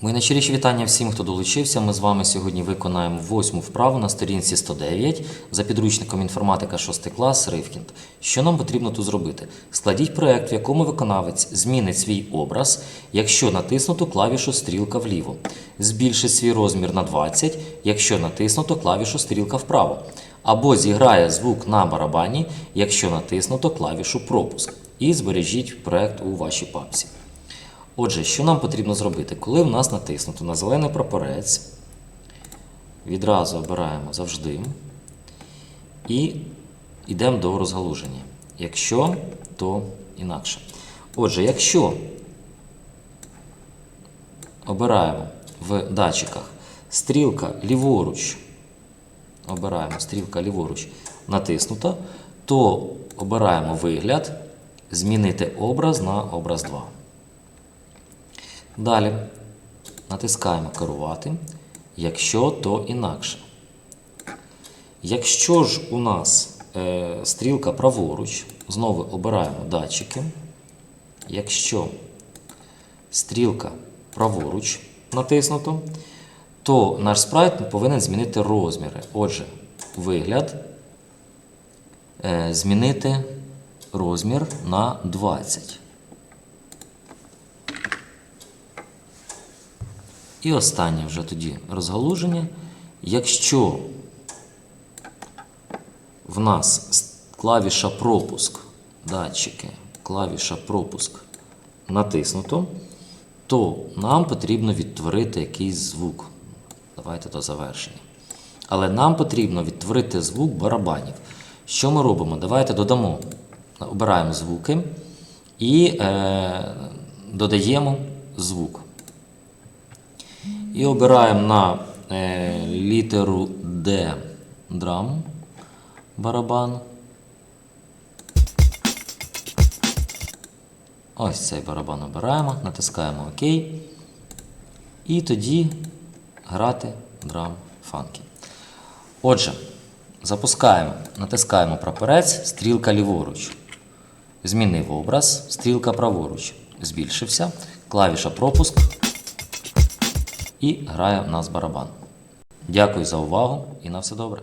Мої найщиріші вітання всім, хто долучився. Ми з вами сьогодні виконаємо восьму вправу на сторінці 109 за підручником інформатика 6 клас Ривкінд. Що нам потрібно тут зробити? Складіть проект, в якому виконавець змінить свій образ, якщо натиснуто клавішу стрілка вліво. Збільшить свій розмір на 20, якщо натиснуто клавішу стрілка вправо. Або зіграє звук на барабані, якщо натиснуто клавішу пропуск. І збережіть проект у вашій папці. Отже, що нам потрібно зробити? Коли в нас натиснуто на зелений прапорець, відразу обираємо завжди і йдемо до розгалуження. Якщо, то інакше. Отже, якщо обираємо в датчиках стрілка ліворуч, обираємо стрілка ліворуч натиснута, то обираємо вигляд, змінити образ на образ 2. Далі натискаємо керувати, якщо то інакше. Якщо ж у нас е, стрілка праворуч, знову обираємо датчики. Якщо стрілка праворуч натиснуто, то наш спрайт повинен змінити розміри. Отже, вигляд е, змінити розмір на 20. І останнє вже тоді розгалуження. Якщо в нас клавіша пропуск, датчики, клавіша пропуск натиснуто, то нам потрібно відтворити якийсь звук. Давайте до завершення. Але нам потрібно відтворити звук барабанів. Що ми робимо? Давайте додамо, обираємо звуки і е, додаємо звук. І обираємо на е, літеру D драм барабан. Ось цей барабан обираємо, натискаємо ОК. І тоді грати драм фанки. Отже, запускаємо, натискаємо прапорець, стрілка ліворуч. Змінив образ, стрілка праворуч. Збільшився, клавіша пропуск і грає в нас барабан. Дякую за увагу і на все добре.